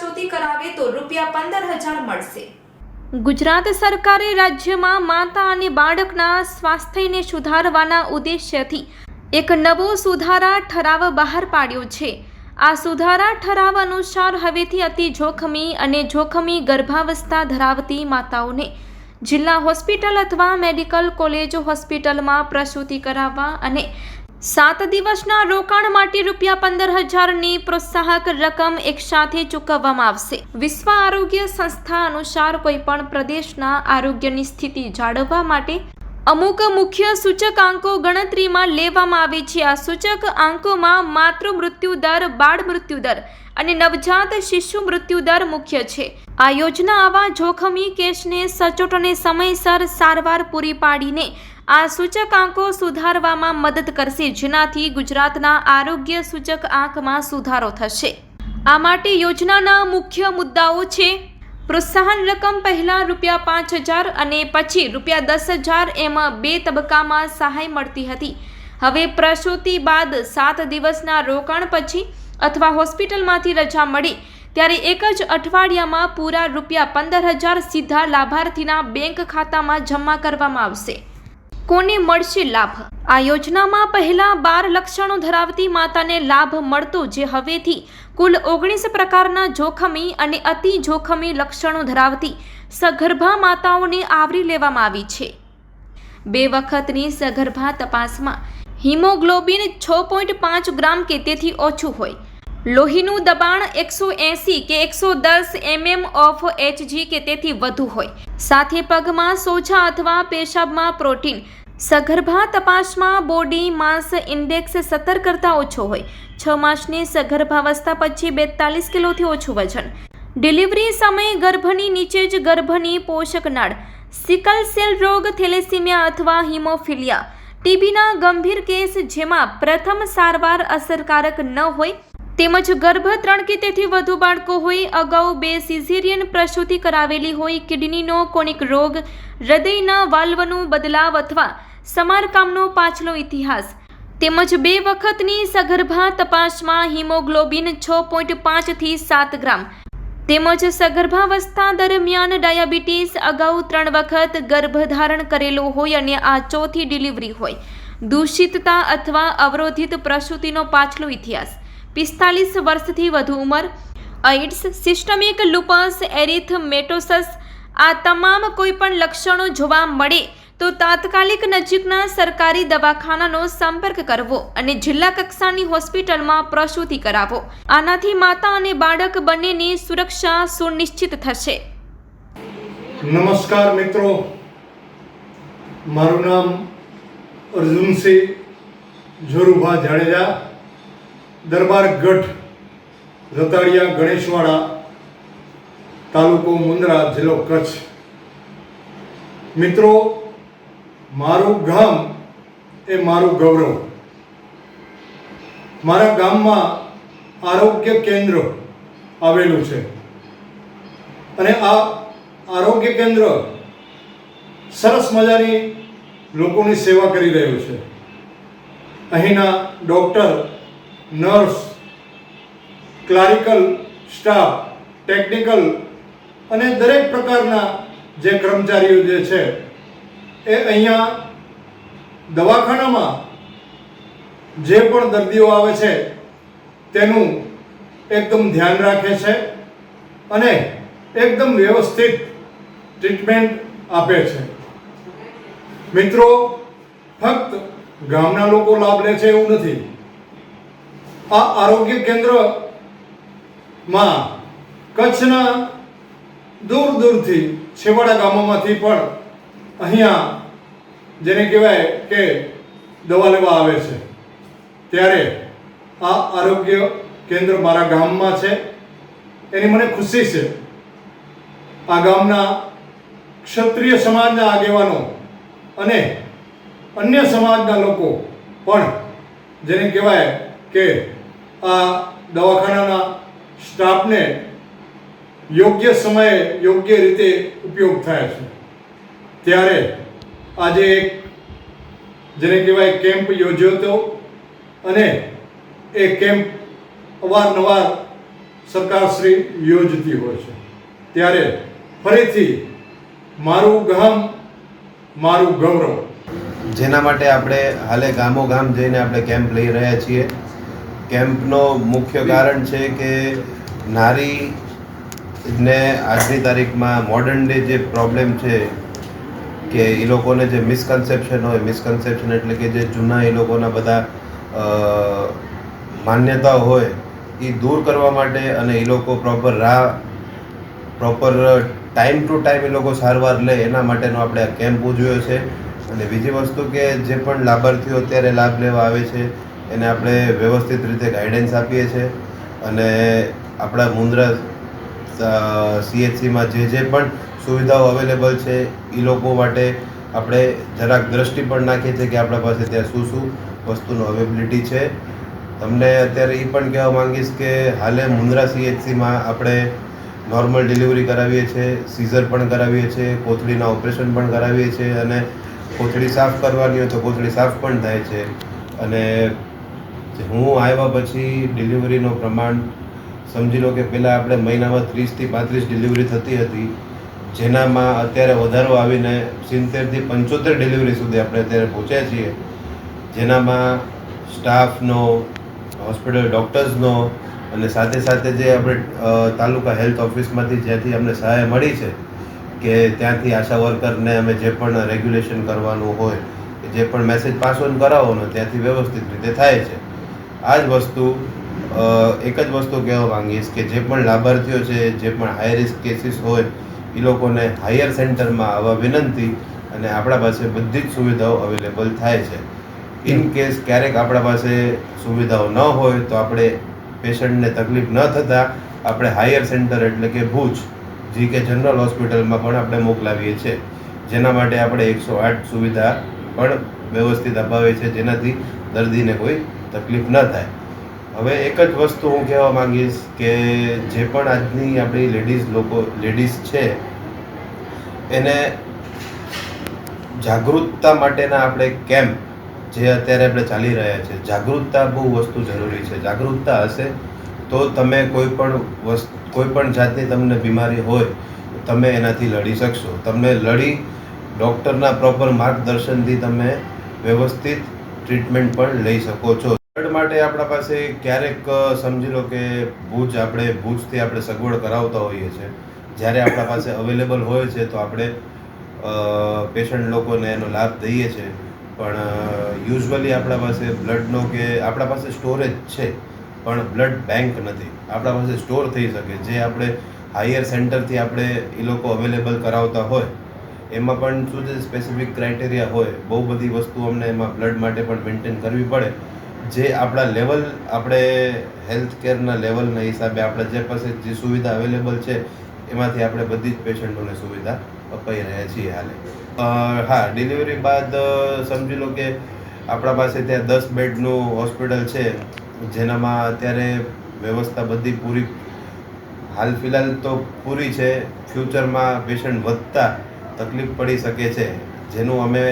પ્રસૂતિ કરાવે તો રૂપિયા પંદર હજાર મળશે. ગુજરાત સરકારે રાજ્યમાં માતા અને બાળકના સ્વાસ્થ્યને સુધારવાના ઉદ્દેશ્યથી એક નવો સુધારા ઠરાવ બહાર પાડ્યો છે. આ સુધારા ઠરાવ અનુસાર હવેથી અતિ જોખમી અને જોખમી ગર્ભાવસ્થા ધરાવતી માતાઓને જિલ્લા હોસ્પિટલ અથવા મેડિકલ કોલેજ હોસ્પિટલમાં પ્રસૂતિ કરાવવા અને સાત દિવસના રોકાણ માટે રૂપિયા પંદર હજારની પ્રોત્સાહક રકમ એકસાથે ચૂકવવામાં આવશે. વિશ્વ આરોગ્ય સંસ્થા અનુસાર કોઈપણ પ્રદેશના આરોગ્યની સ્થિતિ જાળવવા માટે અમુક મુખ્ય સૂચકાંકો ગણતરીમાં લેવામાં આવે છે. આ સૂચક આંકોમાં માતૃ મૃત્યુ દર, બાળ મૃત્યુ દર અને નવજાત શિશુ મૃત્યુ દર મુખ્ય છે. આ યોજના આવા જોખમી કેસને સચોટ અને સમયસર સારવાર પૂરી પાડીને આ સૂચકાંકો સુધારવામાં મદદ કરશે. જેનાથી ગુજરાતના આરોગ્ય સૂચક આંકમાં સુધારો થશે. આ માટે યોજનાના મુખ્ય મુદ્દાઓ છે પ્રોત્સાહન રકમ પહેલાં રૂપિયા પાંચ હજાર અને પછી રૂપિયા દસ હજાર એમ બે તબક્કામાં સહાય મળતી હતી. હવે પ્રસૂતિ બાદ સાત દિવસના રોકાણ પછી અથવા હોસ્પિટલમાંથી રજા મળી, ત્યારે એક જ અઠવાડિયામાં પૂરા રૂપિયા પંદર હજાર સીધા લાભાર્થીના બેંક ખાતામાં જમા કરવામાં આવશે. કોને મળશે લાભ. આ યોજનામાં પહેલા બાર લક્ષણો ધરાવતી માતાને લાભ મળતો જે હવેથી કુલ ઓગણીસ પ્રકારના જોખમી અને અતિ જોખમી લક્ષણો ધરાવતી સગર્ભા માતાઓને આવરી લેવામાં આવી છે. બે વખતની સગર્ભા તપાસમાં હિમોગ્લોબિન છ પોઈન્ટ પાંચ ગ્રામ કે તેથી ઓછું હોય. લોહીનું દબાણ એકસો એંસી કે એકસો દસ એમએમ ઓફ એચજી કે તેથી વધુ હોય. સાથે પગમાં સોજા અથવા પેશાબમાં પ્રોટીન. સગર્ભા તપાસમાં બોડી માસ ઇન્ડેક્સ સત્તર કરતાં ઓછો હોય. છ માસની સગર્ભાવસ્થા પછી બેતાલીસ કિલોથી ઓછું વજન. ડિલિવરી સમયે ગર્ભની નીચે જ ગર્ભની પોષક નાળ. સિકલ સેલ રોગ, થેલેસીમિયા અથવા હિમોફિલિયા. ટીબીના ગંભીર કેસ જેમાં પ્રથમ સારવાર અસરકારક ન હોય તેમજ ગર્ભ ત્રણ કે તેથી વધુ બાળકો હોય, અગાઉ બે સિઝેરિયન પ્રસૂતિ કરાવેલી હોય, કિડનીનો કોનિક રોગ, હૃદયના વાલ્વનું બદલાવ અથવા સમારકામનો પાછલો ઇતિહાસ. તેમજ બે વખતની સગર્ભા તપાસમાં હિમોગ્લોબિન છ પોઈન્ટ પાંચથી સાત ગ્રામ. તેમજ સગર્ભાવસ્થા દરમિયાન ડાયાબિટીસ અગાઉ ત્રણ વખત ગર્ભધારણ કરેલો હોય અને આ ચોથી ડિલિવરી હોય. દૂષિતતા અથવા અવરોધિત પ્રસૂતિનો પાછલો ઇતિહાસ. પિસ્તાલીસ વર્ષથી વધુ ઉંમર. એઇડ્સ સિસ્ટમિક લુપસ એરિથમેટોસસ, આ તમામ કોઈપણ લક્ષણો જોવા મળે તો તાત્કાલિક નજીકના સરકારી દવાખાનાનો સંપર્ક કરવો અને જિલ્લા કક્ષાની હોસ્પિટલમાં પ્રસૂતિ કરાવો. આનાથી માતા અને બાળક બંનેની સુરક્ષા સુનિશ્ચિત થશે. નમસ્કાર મિત્રો. મારું નામ અર્જુનસિંહ જોરુભા જાડેજા. દરબાર ગઢ, રતાડિયા, ગણેશવાડા, તાલુકો મુન્દ્રા જિલ્લો કચ્છ. મિત્રો, મારું ગામ એ મારું ગૌરવ. મારા ગામમાં આરોગ્ય કેન્દ્ર આવેલું છે. અને આ આરોગ્ય કેન્દ્ર સરસ મજાની લોકોની સેવા કરી રહ્યું છે. અહીંના doctor nurse, clerical staff, technical અને દરેક પ્રકારના જે કર્મચારીઓ જે છે, એ અહીંયા દવાખાનામાં જે પણ દર્દીઓ આવે છે, તેનું એકદમ ધ્યાન રાખે છે અને એકદમ વ્યવસ્થિત ટ્રીટમેન્ટ આપે છે. મિત્રો, ફક્ત ગામના લોકો લાભ લે છે એવું નથી. આ આરોગ્ય કેન્દ્રમાં કચ્છના દૂર દૂરથી છેવાડા ગામોમાંથી પણ અહીંયા જેને કહેવાય કે દવા લેવા આવે છે. ત્યારે આ આરોગ્ય કેન્દ્ર મારા ગામમાં છે. એની મને ખુશી છે. આ ગામના ક્ષત્રિય સમાજના આગેવાનો અને અન્ય સમાજના લોકો પણ જેને કહેવાય કે આ દવાખાનાના સ્ટાફને યોગ્ય સમયે યોગ્ય રીતે ઉપયોગ થાય છે. ત્યારે આજે એક જેને કહેવાય કેમ્પ યોજ્યો હતો અને એ કેમ્પ અવારનવાર સરકારશ્રી યોજતી હોય છે. ત્યારે ફરીથી મારું ગામ, મારું ગૌરવ. જેના માટે આપણે હાલે ગામો ગામ જઈને આપણે કેમ્પ લઈ રહ્યા છીએ. કેમ્પનો મુખ્ય કારણ છે કે નારીને આજની તારીખમાં મોડર્ન ડે જે પ્રોબ્લેમ છે કે એ લોકોને જે મિસકન્સેપ્શન હોય મિસકન્સેપ્શન એટલે કે જે જૂના એ લોકોના બધા માન્યતા હોય એ દૂર કરવા માટે અને એ લોકો પ્રોપર રાહ પ્રોપર ટાઈમ ટુ ટાઈમ એ લોકો સારવાર લે, એના માટેનો આપણે આ કેમ્પ ઉજવ્યો છે. અને બીજી વસ્તુ કે જે પણ લાભાર્થીઓ અત્યારે લાભ લેવા આવે છે એને આપણે વ્યવસ્થિત રીતે ગાઈડન્સ આપીએ છીએ. અને આપણા મુન્દ્રા સીએચસીમાં જે જે પણ સુવિધાઓ અવેલેબલ છે એ લોકો માટે આપણે જરાક દ્રષ્ટિ પણ નાખીએ છીએ કે આપણા પાસે ત્યાં શું શું વસ્તુનો અવેબિલિટી છે. તમને અત્યારે એ પણ કહેવા માંગીશ કે હાલે મુન્દ્રા સીએચસીમાં આપણે નોર્મલ ડિલિવરી કરાવીએ છીએ સીઝર પણ કરાવીએ છીએ, કોથળીના ઓપરેશન પણ કરાવીએ છીએ અને કોથળી સાફ કરવાની હોય તો કોથળી સાફ પણ થાય છે. અને હું આવ્યા પછી ડિલિવરીનું પ્રમાણ સમજી લો કે પહેલાં આપણે મહિનામાં ત્રીસથી પાંત્રીસ ડિલિવરી થતી હતી. જેનામાં અત્યારે વધારો આવીને સિત્તેરથી પંચોતેર ડિલિવરી સુધી આપણે અત્યારે પહોંચ્યા છીએ. જેનામાં સ્ટાફનો હોસ્પિટલ ડૉક્ટર્સનો અને સાથે સાથે જે આપણે તાલુકા હેલ્થ ઓફિસમાંથી જ્યાંથી અમને સહાય મળી છે કે ત્યાંથી આશા વર્કરને અમે જે પણ રેગ્યુલેશન કરવાનું હોય, જે પણ મેસેજ પાસ ઓન કરાવવાનો ત્યાંથી વ્યવસ્થિત રીતે થાય છે. આ જ વસ્તુ એક જ વસ્તુ કહેવા માંગીશ કે જે પણ લાભાર્થીઓ છે, જે પણ હાઈ રિસ્ક કેસીસ હોય, એ લોકોને હાયર સેન્ટરમાં આવવા વિનંતી અને આપણા પાસે બધી જ સુવિધાઓ અવેલેબલ થાય છે. ઇન કેસ ક્યારેક આપણા પાસે સુવિધાઓ ન હોય, તો આપણે પેશન્ટને તકલીફ ન થતાં આપણે હાયર સેન્ટર એટલે કે ભુજ, જી કે જનરલ હોસ્પિટલમાં પણ આપણે મોકલાવીએ છીએ. જેના માટે આપણે એકસો આઠ સુવિધા પણ વ્યવસ્થિત અપાવે છે, જેનાથી દર્દીને કોઈ તકલીફ ન થાય. હવે એક જ વસ્તુ હું કહેવા માંગીશ કે જે પણ આજની આપણી લેડીઝ લોકો, લેડીઝ છે, એને જાગૃતતા માટેના આપણે કેમ્પ જે અત્યારે આપણે ચાલી રહ્યા છે, જાગૃતતા બહુ વસ્તુ જરૂરી છે. જાગૃતતા હશે તો તમે કોઈ પણ વસ્તુ, કોઈ પણ જાતની તમને બીમારી હોય, તમે એનાથી લડી શકશો. તમને લડી ડૉક્ટરના પ્રોપર માર્ગદર્શનથી તમે વ્યવસ્થિત ટ્રીટમેન્ટ પણ લઈ શકો છો. બ્લડ માટે આપણા પાસે ક્યારેક સમજી લો કે ભુજ આપણે, ભુજથી આપણે સગવડ કરાવતા હોઈએ છીએ. જ્યારે આપણા પાસે અવેલેબલ હોય છે, તો આપણે પેશન્ટ લોકોને એનો લાભ દઈએ છીએ. પણ યુઝવલી આપણા પાસે બ્લડનો કે, આપણા પાસે સ્ટોરેજ છે, પણ બ્લડ બેંક નથી. આપણા પાસે સ્ટોર થઈ શકે. જે આપણે હાયર સેન્ટરથી આપણે એ લોકો અવેલેબલ કરાવતા હોય, એમાં પણ શું છે સ્પેસિફિક ક્રાઇટેરિયા હોય. બહુ બધી વસ્તુ અમને એમાં બ્લડ માટે પણ મેન્ટેન કરવી પડે. જે આપણા લેવલ આપણે હેલ્થ કેરના લેવલના હિસાબે આપણે જે પાસે જે સુવિધા અવેલેબલ છે, એમાંથી આપણે બધી જ પેશન્ટોને સુવિધા અપાઈ રહ્યા છીએ હાલે. હા ડિલિવરી બાદ સમજી લો કે આપણા પાસે ત્યાં દસ બેડનું હોસ્પિટલ છે, જેનામાં અત્યારે વ્યવસ્થા બધી પૂરી, હાલ ફિલહાલ તો પૂરી છે ફ્યુચરમાં પેશન્ટ વધતા તકલીફ પડી શકે છે. જેનું અમે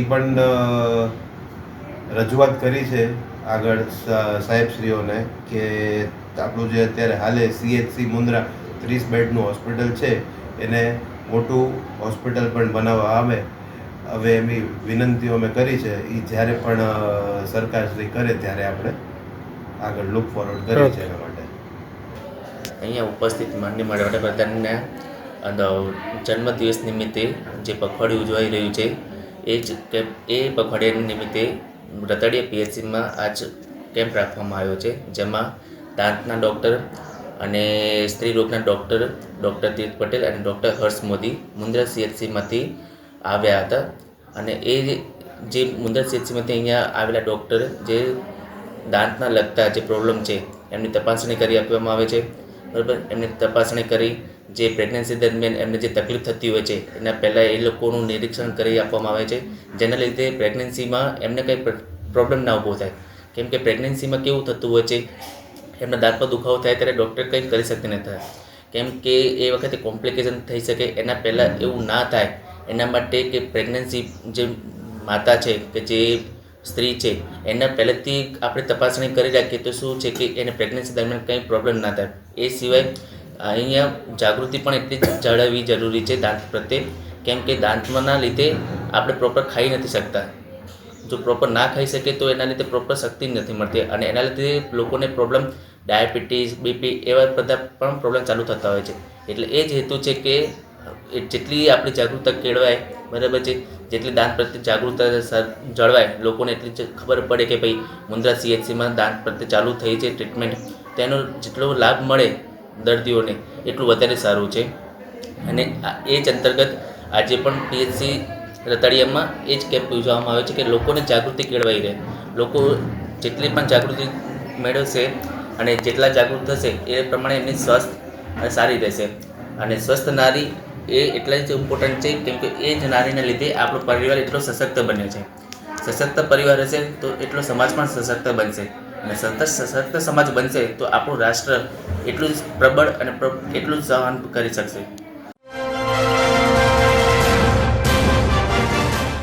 એ પણ રજૂઆત કરી છે આગળ સાહેબશ્રીઓને કે આપણું જે અત્યારે હાલે સીએચસી મુન્દ્રા ત્રીસ બેડનું હોસ્પિટલ છે, એને મોટું હોસ્પિટલ પણ બનાવવા આવે. હવે એમની વિનંતીઓ અમે કરી છે. એ જ્યારે પણ સરકારશ્રી કરે ત્યારે આપણે આગળ લુક ફોરવર્ડ કરીએ છીએ એના માટે. અહીંયા ઉપસ્થિત માનનીય વડાપ્રધાનને જન્મદિવસ નિમિત્તે જે પખવાડિયું ઉજવાઈ રહ્યું છે, એ જ એ પખવાડિયા નિમિત્તે રતાડિયા પીએચસીમાં આજ કેમ્પ રાખવામાં આવ્યો છે, જેમાં દાંતના ડૉક્ટર અને સ્ત્રી રોગના ડૉક્ટર ડૉક્ટર તીર્થ પટેલ અને ડૉક્ટર હર્ષ મોદી મુન્દ્રા સીએચસીમાંથી આવ્યા હતા. અને એ જે મુન્દ્રા સીએચસીમાંથી અહીંયા આવેલા ડૉક્ટર જે દાંતના લગતા જે પ્રોબ્લેમ છે, એમની તપાસણી કરી આપવામાં આવે છે. બરાબર? એમની તપાસણી કરી જે પ્રેગ્નન્સી દરમિયાન એમને જે તકલીફ થતી હોય છે, એના પહેલાં એ લોકોનું નિરીક્ષણ કરી આપવામાં આવે છે, જેના લીધે પ્રેગ્નન્સીમાં એમને કંઈ પ્રોબ્લેમ ના ઊભો થાય. કેમ કે પ્રેગ્નન્સીમાં કેવું થતું હોય છે, એમના દાંતમાં દુખાવો થાય ત્યારે ડૉક્ટર કંઈ કરી શકતી નથી કેમ કે એ વખતે કોમ્પ્લિકેશન થઈ શકે, એના પહેલાં એવું ના થાય. એના માટે કે પ્રેગ્નન્સી જે માતા છે કે જે સ્ત્રી છે, એના પહેલેથી આપણે તપાસણી કરી રાખીએ તો શું છે કે એને પ્રેગ્નન્સી દરમિયાન કંઈ પ્રોબ્લેમ ના થાય. એ સિવાય અહીંયા જાગૃતિ પણ એટલી જ જાળવવી જરૂરી છે દાંત પ્રત્યે, કેમ કે દાંતમાંના લીધે આપણે પ્રોપર ખાઈ નથી શકતા. જો પ્રોપર ના ખાઈ શકે તો એના લીધે પ્રોપર શક્તિ નથી મળતી અને એના લીધે લોકોને પ્રોબ્લેમ ડાયાબિટીસ બીપી એવા બધા પણ પ્રોબ્લેમ ચાલુ થતા હોય છે. એટલે એ જ હેતુ છે કે જેટલી આપણી જાગૃતતા કેળવાય, બરાબર છે? જેટલી દાંત પ્રત્યે જાગૃતતા જળવાય, લોકોને એટલી ખબર પડે કે ભાઈ મુન્દ્રા સીએચસીમાં દાંત પ્રત્યે ચાલુ થઈ છે ટ્રીટમેન્ટ તેનો જેટલો લાભ મળે દર્દીઓને એટલું વધારે સારું છે. અને એ જ અંતર્ગત આજે પણ પીએચસી રતાડિયામાં એ જ કેમ્પ યોજવામાં આવે છે કે લોકોને જાગૃતિ કેળવાઈ રહે. લોકો જેટલી પણ જાગૃતિ મેળવશે અને જેટલા જાગૃત થશે એ પ્રમાણે એમની સ્વસ્થ સારી રહેશે. અને સ્વસ્થ નારી એ એટલા જ ઇમ્પોર્ટન્ટ છે કેમ કે એ જ નારીને લીધે આપણો પરિવાર એટલો સશક્ત બને છે. સશક્ત પરિવાર હશે તો એટલો સમાજ પણ સશક્ત બનશે. અને સતત સશક્ત સમાજ બનશે તો આપણું રાષ્ટ્ર એટલું જ પ્રબળ અને એટલું જ સહન કરી શકશે.